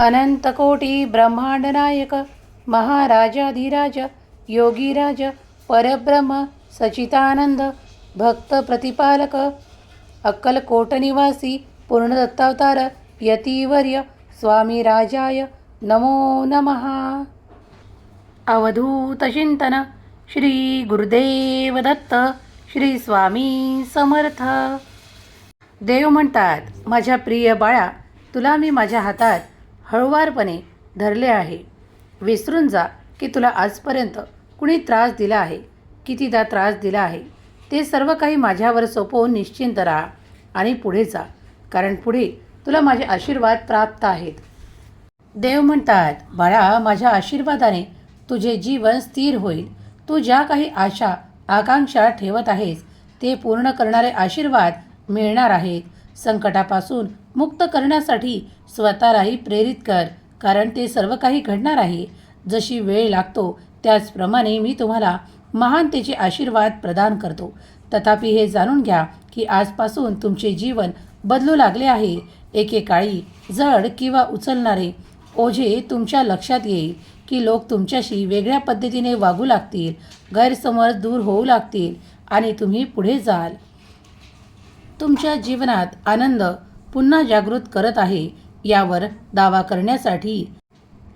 अनंतकोटी ब्रह्मांडनायक महाराजाधिराज योगीराज परब्रह्म सचितानंद भक्त प्रतिपालक अक्कलकोट निवासी पूर्णदत्तावतार यतीवर्य स्वामी राजाय नमो नमः। अवधूत चिंतन श्री गुरुदेव दत्त श्री स्वामी समर्थ। देव म्हणतात माझ्या प्रिय बाळा तुला मी माझ्या हातात हळुवारपणे धरले आहे. विसरून जा की तुला आजपर्यंत कुणी त्रास दिला आहे. कितीदा त्रास दिला आहे. ते सर्व काही माझ्यावर सोपवून निश्चिंत राहा आणि पुढे जा कारण पुढे तुला माझे आशीर्वाद प्राप्त आहेत. देव म्हणतात बाळा माझ्या आशीर्वादाने तुझे जीवन स्थिर होईल. तू ज्या काही आशा आकांक्षा ठेवत आहेस ते पूर्ण करणारे आशीर्वाद मिळणार आहेत. संकटापासून मुक्त करण्यासाठी स्वतःलाही प्रेरित कर कारण ते सर्व काही घडणार आहे. जशी वेळ लागतो त्याचप्रमाणे मी तुम्हाला महानतेचे आशीर्वाद प्रदान करतो. तथापि हे जाणून घ्या की आजपासून तुमचे जीवन बदलू लागले आहे. एकेकाळी जड किंवा उचलणारे ओझे तुमच्या लक्षात येईल की लोक तुमच्याशी वेगळ्या पद्धतीने वागू लागतील गैरसमज दूर होऊ लागतील आणि तुम्ही पुढे जाल. तुमच्या जीवनात आनंद पुन्हा जागृत करत आहे यावर दावा करण्यासाठी.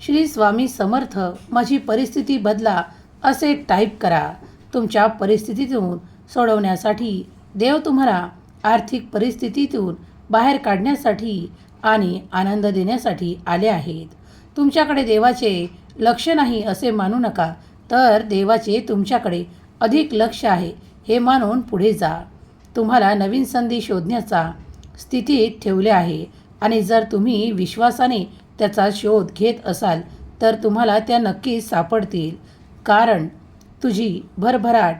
श्री स्वामी समर्थ माझी परिस्थिती बदला असे टाईप करा. तुमच्या परिस्थितीतून सोडवण्यासाठी देव तुम्हाला आर्थिक परिस्थितीतून बाहेर काढण्यासाठी आणि आनंद देण्यासाठी आले आहेत. तुमच्याकडे देवाचे लक्ष नाही असे मानू नका तर देवाचे तुमच्याकडे अधिक लक्ष आहे हे मानून पुढे जा. तुम्हाला नवीन संधी शोधण्याचा स्थितीत ठेवले आहे. आणि जर तुम्ही विश्वासाने त्याचा शोध घेत असाल तर तुम्हाला त्या नक्कीच सापडतील. कारण तुझी भरभराट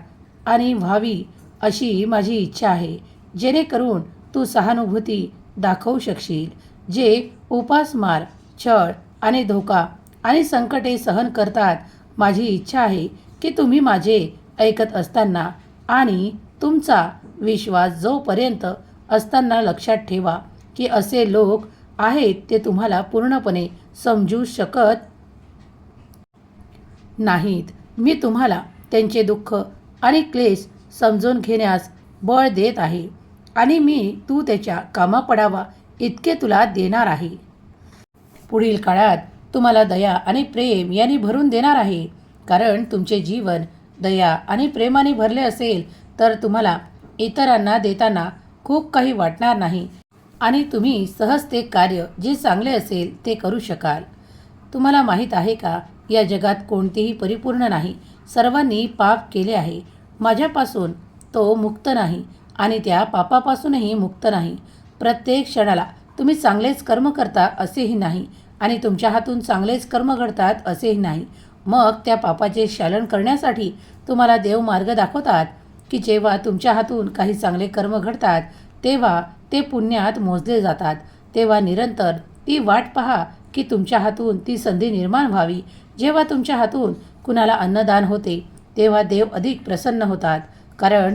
आणि व्हावी अशी माझी इच्छा आहे. जेणेकरून तू सहानुभूती दाखवू शकशील जे उपासमार छळ आणि धोका आणि संकटे सहन करतात. माझी इच्छा आहे की तुम्ही माझे ऐकत असताना आणि तुमचा विश्वास जोपर्यंत असताना लक्षात ठेवा की असे लोक आहेत ते तुम्हाला पूर्णपणे समजू शकत नाहीत. मी तुम्हाला त्यांचे दुःख आणि क्लेश समजून घेण्यास बळ देत आहे आणि मी तू त्याच्या कामा पडावा इतके तुला देणार आहे. पुढील काळात तुम्हाला दया आणि प्रेम यांनी भरून देणार आहे. कारण तुमचे जीवन दया आणि प्रेमाने भरले असेल तर तुम्हाला इतरांना देताना खूप काही वाटणार नाही आणि तुम्ही सहज ते कार्य जे चांगले असेल ते करू शकाल. तुम्हाला माहीत आहे का या जगात कोणतेही परिपूर्ण नाही. सर्वांनी पाप केले आहे. माझ्यापासून तो मुक्त नाही आणि त्या पापापासूनही मुक्त नाही. प्रत्येक क्षणाला तुम्ही चांगलेच कर्म करता असेही नाही आणि तुमच्या हातून चांगलेच कर्म घडतात असेही नाही. मग त्या पापाचे शालन करण्यासाठी तुम्हाला देव मार्ग दाखवतात? की जेव्हा तुमच्या हातून काही चांगले कर्म घडतात तेव्हा ते पुण्यात मोजले जातात. तेव्हा निरंतर ती वाट पहा की तुमच्या हातून ती संधी निर्माण व्हावी. जेव्हा तुमच्या हातून कुणाला अन्नदान होते तेव्हा देव अधिक प्रसन्न होतात. कारण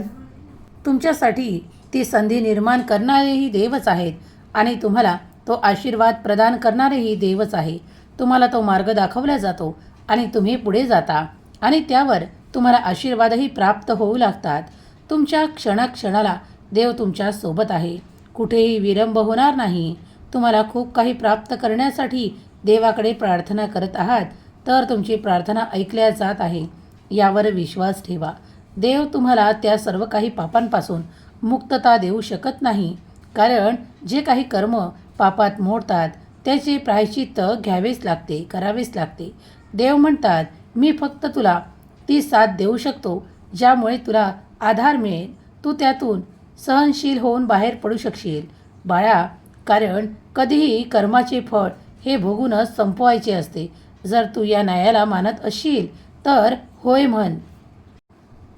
तुमच्यासाठी ती संधी निर्माण करणारेही देवच आहेत आणि तुम्हाला तो आशीर्वाद प्रदान करणारेही देवच आहे. तुम्हाला तो मार्ग दाखवला जातो आणि तुम्ही पुढे जाता आणि त्यावर तुम्हाला आशीर्वादही प्राप्त होऊ लागतात. तुमच्या क्षणाक्षणाला देव तुमच्यासोबत आहे. कुठेही विलंब होणार नाही. तुम्हाला खूप काही प्राप्त करण्यासाठी देवाकडे प्रार्थना करत आहात तर तुमची प्रार्थना ऐकल्या जात आहे. यावर विश्वास ठेवा. देव तुम्हाला त्या सर्व काही पापांपासून मुक्तता देऊ शकत नाही. कारण जे काही कर्म पापात मोडतात त्याचे प्रायश्चित्त घ्यावेच लागते करावेच लागते. देव म्हणतात मी फक्त तुला ती साथ देऊ शकतो ज्यामुळे तुला आधार मिळेल. तू त्यातून सहनशील होऊन बाहेर पडू शकशील. बाळा कारण कधीही कर्माचे फळ हे भोगूनच संपवायचे असते. जर तू या न्यायाला मानत असशील तर होय म्हण.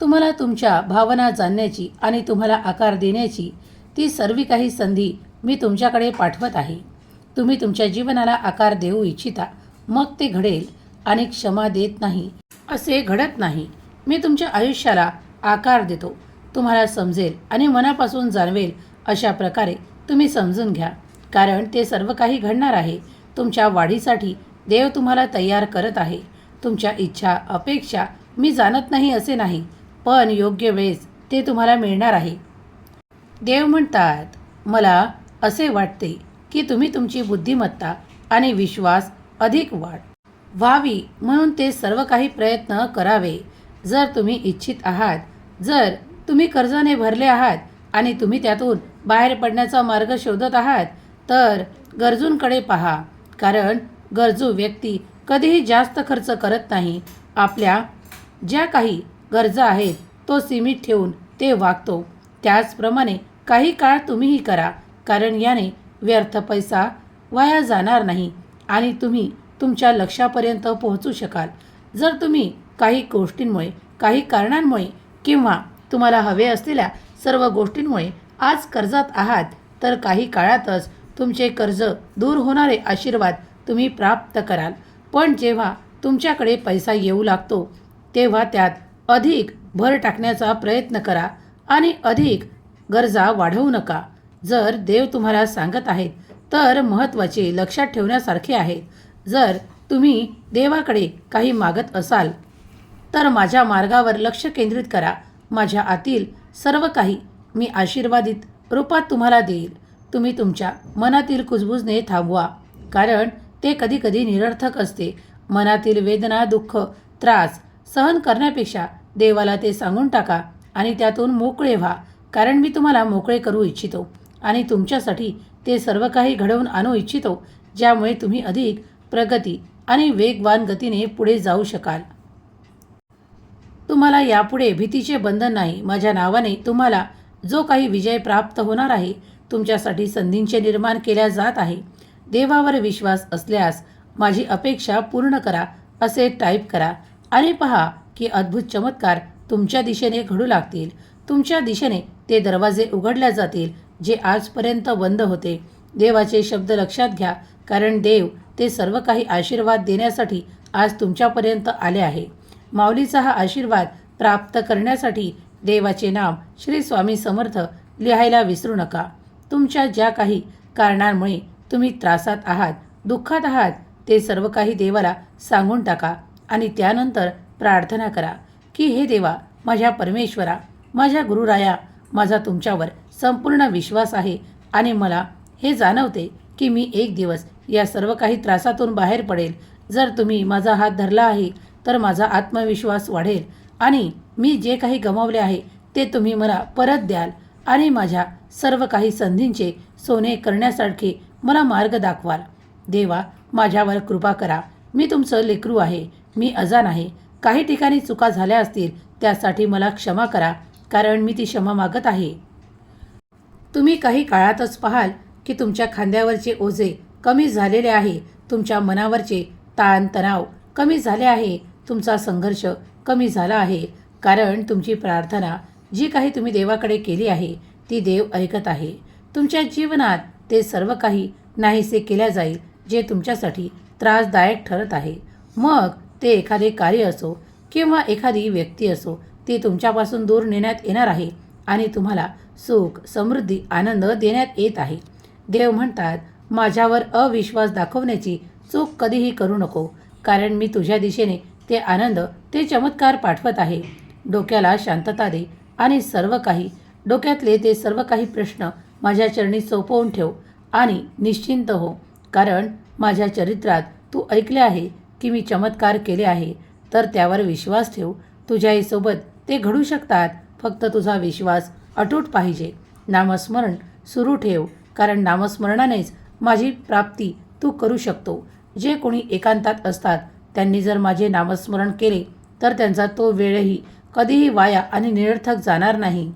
तुम्हाला तुमच्या भावना जाणण्याची आणि तुम्हाला आकार देण्याची ती सर्व काही संधी मी तुमच्याकडे पाठवत आहे. तुम्ही तुमच्या जीवनाला आकार देऊ इच्छिता. मग ते घडेल आणि क्षमा देत नाही. असे घडत नाही. मी तुमच्या आयुष्याला आकार देतो. तुम्हाला समजेल आणि मनापासून जाणवेल अशा प्रकारे तुम्ही समजून घ्या. कारण ते सर्व काही घडणार आहे. तुमच्या वाढीसाठी देव तुम्हाला तयार करत आहे. तुमच्या इच्छा अपेक्षा मी जाणत नाही असे नाही पण योग्य वेळेस ते तुम्हाला मिळणार आहे. देव म्हणतात मला असे वाटते की तुम्ही तुमची बुद्धिमत्ता आणि विश्वास अधिक वाढ व्हावी म्हणून ते सर्व काही प्रयत्न करावे. जर तुम्ही इच्छित आहात जर तुम्ही कर्जाने भरले आहात आणि तुम्ही त्यातून बाहेर पडण्याचा मार्ग शोधत आहात तर गरजूंकडे पहा. कारण गरजू व्यक्ती कधीही जास्त खर्च करत नाही. आपल्या ज्या काही गरजा आहेत तो सीमित ठेवून ते वागतो. त्याचप्रमाणे काही काळ तुम्हीही करा कारण याने व्यर्थ पैसा वाया जाणार नाही आणि तुम्ही तुमच्या लक्षापर्यंत पोहोचू शकाल. जर तुम्ही काही गोष्टींमुळे काही कारणांमुळे किंवा तुम्हाला हवे असलेल्या सर्व गोष्टींमुळे आज कर्जात आहात तर काही काळातच तुमचे कर्ज दूर होणारे आशीर्वाद तुम्ही प्राप्त कराल. पण जेव्हा तुमच्याकडे पैसा येऊ लागतो तेव्हा त्यात अधिक भर टाकण्याचा प्रयत्न करा आणि अधिक गरजा वाढवू नका. जर देव तुम्हाला सांगत आहेत तर महत्त्वाचे लक्षात ठेवण्यासारखे आहे जर तुम्ही देवाकडे काही मागत असाल तर माझ्या मार्गावर लक्ष केंद्रित करा. माझ्या आतील सर्व काही मी आशीर्वादित रूपात तुम्हाला देईल. तुम्ही तुमच्या मनातील कुजबुजने थांबवा कारण ते कधीकधी निरर्थक असते. मनातील वेदना दुःख त्रास सहन करण्यापेक्षा देवाला ते सांगून टाका आणि त्यातून मोकळे व्हा कारण मी तुम्हाला मोकळे करू इच्छितो आणि तुमच्यासाठी ते सर्व काही घडवून आणू इच्छितो ज्यामुळे तुम्ही अधिक प्रगती आणि वेगवान गतीने पुढे जाऊ शकाल. तुम्हाला यापुढे भीतीचे बंधन नाही. माझ्या नावाने तुम्हाला जो काही विजय प्राप्त होणार आहे तुमच्यासाठी संधींचे निर्माण केल्या जात आहे. देवावर विश्वास असल्यास माझी अपेक्षा पूर्ण करा असे टाईप करा आणि पहा की अद्भुत चमत्कार तुमच्या दिशेने घडू लागतील. तुमच्या दिशेने ते दरवाजे उघडल्या जातील जे आजपर्यंत बंद होते. देवाचे शब्द लक्षात घ्या कारण देव ते सर्व काही आशीर्वाद देण्यासाठी आज तुमच्यापर्यंत आले आहे. माऊलीचा हा आशीर्वाद प्राप्त करण्यासाठी देवाचे नाम श्री स्वामी समर्थ लिहायला विसरू नका. तुमच्या ज्या काही कारणांमुळे तुम्ही त्रासात आहात दुःखात आहात ते सर्व काही देवाला सांगून टाका आणि त्यानंतर प्रार्थना करा की हे देवा माझ्या परमेश्वरा माझ्या गुरुराया माझा तुमच्यावर संपूर्ण विश्वास आहे आणि मला हे जाणवते की मी एक दिवस या सर्व काही त्रासातून बाहेर पडेल. जर तुम्ही माझा हात धरला आहे तर माझा आत्मविश्वास वाढेल. आणि मी जे काही गमावले आहे ते तुम्ही मला परत द्याल आणि माझ्या सर्व काही संधींचे सोने करण्यासारखे मला मार्ग दाखवाल. देवा माझ्यावर कृपा करा. मी तुमचं लेकरू आहे. मी अजान आहे. काही ठिकाणी चुका झाल्या असतील त्यासाठी मला क्षमा करा कारण मी ती क्षमा मागत आहे. तुम्ही काही काळातच पाहाल की तुमच्या खांद्यावरचे ओझे कमी झालेले आहे. तुमच्या मनावरचे ताणतणाव कमी झाले आहे. तुमचा संघर्ष कमी झाला आहे. कारण तुमची प्रार्थना जी काही तुम्ही देवाकडे केली आहे ती देव ऐकत आहे. तुमच्या जीवनात ते सर्व काही नाहीसे केल्या जाईल जे तुमच्यासाठी त्रासदायक ठरत आहे. मग ते एखादे कार्य असो किंवा एखादी व्यक्ती असो ती तुमच्यापासून दूर नेण्यात येणार आहे आणि तुम्हाला सुख समृद्धी आनंद देण्यात येत आहे. देव म्हणतात माझ्यावर अविश्वास दाखवण्याची चूक कधीही करू नको. कारण मी तुझ्या दिशेने ते आनंद ते चमत्कार पाठवत आहे. डोक्याला शांतता दे आणि सर्व काही डोक्यातले ते सर्व काही प्रश्न माझ्या चरणी सोपवून ठेव आणि निश्चिंत हो. कारण माझ्या चरित्रात तू ऐकले आहे की मी चमत्कार केले आहे. तर त्यावर विश्वास ठेव. तुझ्याहीसोबत ते घडू शकतात. फक्त तुझा विश्वास अटूट पाहिजे. नामस्मरण सुरू ठेव. कारण नामस्मरणानेच माझी प्राप्ती तू करू शकतो. जे कोणी एकांतात असतात त्यांनी जर माझे नामस्मरण केले तर त्यांचा तो वेळही कधीही वाया आणि निरर्थक जाणार नाही.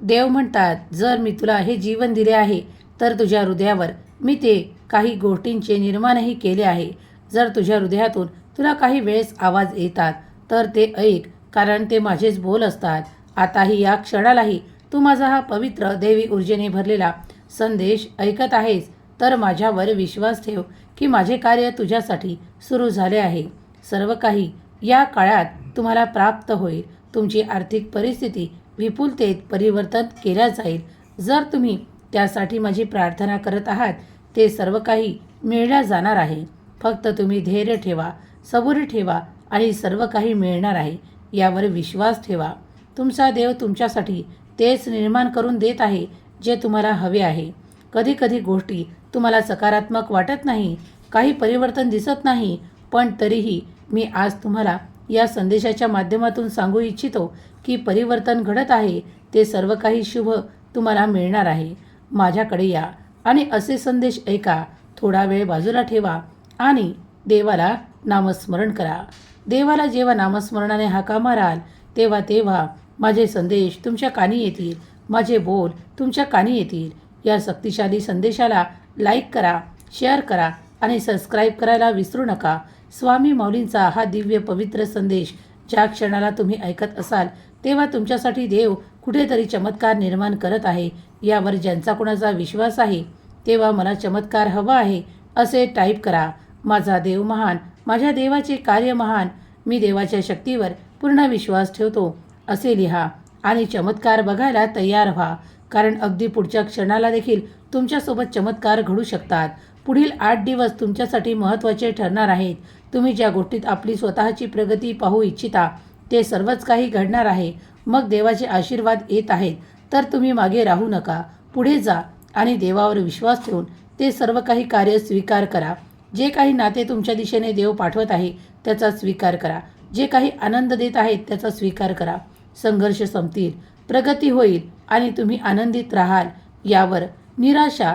देव म्हणतात जर मी तुला हे जीवन दिले आहे तर तुझ्या हृदयावर मी ते काही गोष्टींचे निर्माणही केले आहे. जर तुझ्या हृदयातून तुला काही वेळेस आवाज येतात तर ते ऐक कारण ते माझेच बोल असतात. आताही या क्षणालाही तू माझा हा पवित्र देवी ऊर्जेने भरलेला संदेश ऐकत आहेस तर माझ्यावर विश्वास ठेव की माझे कार्य तुझ्यासाठी सुरू झाले आहे. सर्व काही या काळात तुम्हाला प्राप्त होईल. तुमची आर्थिक परिस्थिती विपुलतेत परिवर्तन केल्या जाईल. जर तुम्ही त्यासाठी माझी प्रार्थना करत आहात ते सर्व काही मिळल्या जाणार आहे. फक्त तुम्ही धैर्य ठेवा सबुरी ठेवा आणि सर्व काही मिळणार आहे. यावर विश्वास ठेवा. तुमचा देव तुमच्यासाठी तेच निर्माण करून देत आहे. जे तुम्हाला हवे आहे. कधी कधी गोष्टी तुम्हाला सकारात्मक वाटत नाही काही परिवर्तन दिसत नाही पण तरीही मी आज तुम्हाला या संदेशाच्या माध्यमातून सांगू इच्छितो की परिवर्तन घडत आहे ते सर्व काही शुभ तुम्हाला मिळणार आहे. माझ्याकडे या आणि असे संदेश ऐका. थोडा वेळ बाजूला ठेवा आणि देवाला नामस्मरण करा. देवाला जेव्हा नामस्मरणाने हाका माराल तेव्हा तेव्हा माझे संदेश तुमच्या कानी येतील. माझे बोल तुमच्या कानी येतील. या शक्तिशाली संदेशाला लाईक करा शेअर करा आणि सबस्क्राईब करायला विसरू नका. स्वामी माऊलींचा हा दिव्य पवित्र संदेश ज्या क्षणाला तुम्ही ऐकत असाल तेव्हा तुमच्यासाठी देव कुठेतरी चमत्कार निर्माण करत आहे यावर ज्यांचा कोणाचा विश्वास आहे तेव्हा मला चमत्कार हवा आहे असे टाईप करा. माझा देव महान माझ्या देवाचे कार्य महान मी देवाच्या शक्तीवर पूर्ण विश्वास ठेवतो असे लिहा. आणि चमत्कार बघायला तयार व्हा. कारण अगदी पुढच्या क्षणाला देखील तुमच्यासोबत चमत्कार घडू शकतात. पुढील आठ दिवस तुमच्यासाठी महत्त्वाचे ठरणार आहेत. तुम्ही ज्या गोष्टीत आपली स्वतःची प्रगती पाहू इच्छिता ते सर्वच काही घडणार आहे. मग देवाचे आशीर्वाद येत आहेत. तर तुम्ही मागे राहू नका. पुढे जा आणि देवावर विश्वास ठेवून ते सर्व काही कार्य स्वीकार करा. जे काही नाते तुमच्या दिशेने देव पाठवत आहे त्याचा स्वीकार करा. जे काही आनंद देत आहेत त्याचा स्वीकार करा. संघर्ष संपतील प्रगती होईल आणि तुम्ही आनंदित राहाल यावर निराशा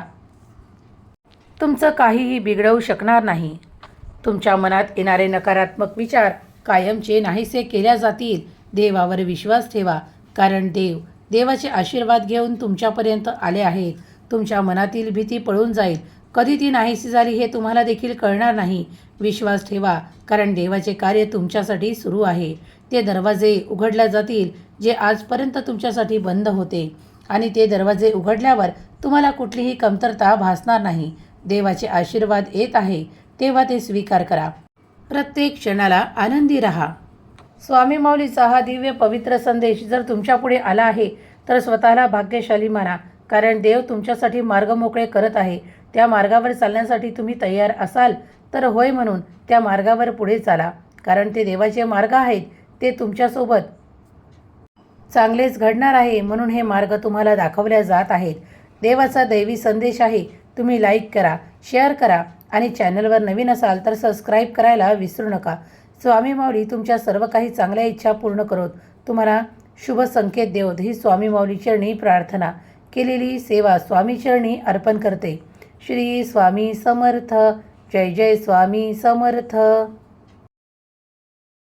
तुमचं काहीही बिघडवू शकणार नाही. तुमच्या मनात येणारे नकारात्मक विचार कायमचे नाहीसे केल्या जातील. देवावर विश्वास ठेवा कारण देव देवाचे आशीर्वाद घेऊन तुमच्यापर्यंत आले आहेत. तुमच्या मनातील भीती पळून जाईल. कधी ती नाहीशी झाली हे तुम्हाला देखील कळणार नाही. विश्वास ठेवा कारण देवाचे कार्य तुमच्यासाठी सुरू आहे. ते दरवाजे उघडल्या जातील जे आजपर्यंत तुमच्यासाठी बंद होते. आणि ते दरवाजे उघडल्यावर तुम्हाला कुठलीही कमतरता भासणार नाही. देवाचे आशीर्वाद येत आहे तेव्हा ते स्वीकार करा. प्रत्येक क्षणाला आनंदी राहा. स्वामी माऊलीचा हा दिव्य पवित्र संदेश जर तुमच्यापुढे आला आहे तर स्वतःला भाग्यशाली माना कारण देव तुमच्यासाठी मार्ग मोकळे करत आहे. त्या मार्गावर चालण्यासाठी तुम्ही तयार असाल तर होय म्हणून त्या मार्गावर पुढे चाला कारण ते देवाचे मार्ग आहेत ते तुमच्यासोबत. चांगलेच घडणार आहे म्हणून हे मार्ग तुम्हाला दाखवल्या जात आहेत. देवाचा दैवी संदेश आहे. तुम्ही लाईक करा शेअर करा आणि चॅनलवर नवीन असाल तर सबस्क्राईब करायला विसरू नका. स्वामी माऊली तुमच्या सर्व काही चांगल्या इच्छा पूर्ण करोत. तुम्हाला शुभ संकेत देवत. ही स्वामी माऊली चरणी प्रार्थना केलेली सेवा स्वामी चरणी अर्पण करते. श्री स्वामी समर्थ. जय जय स्वामी समर्थ.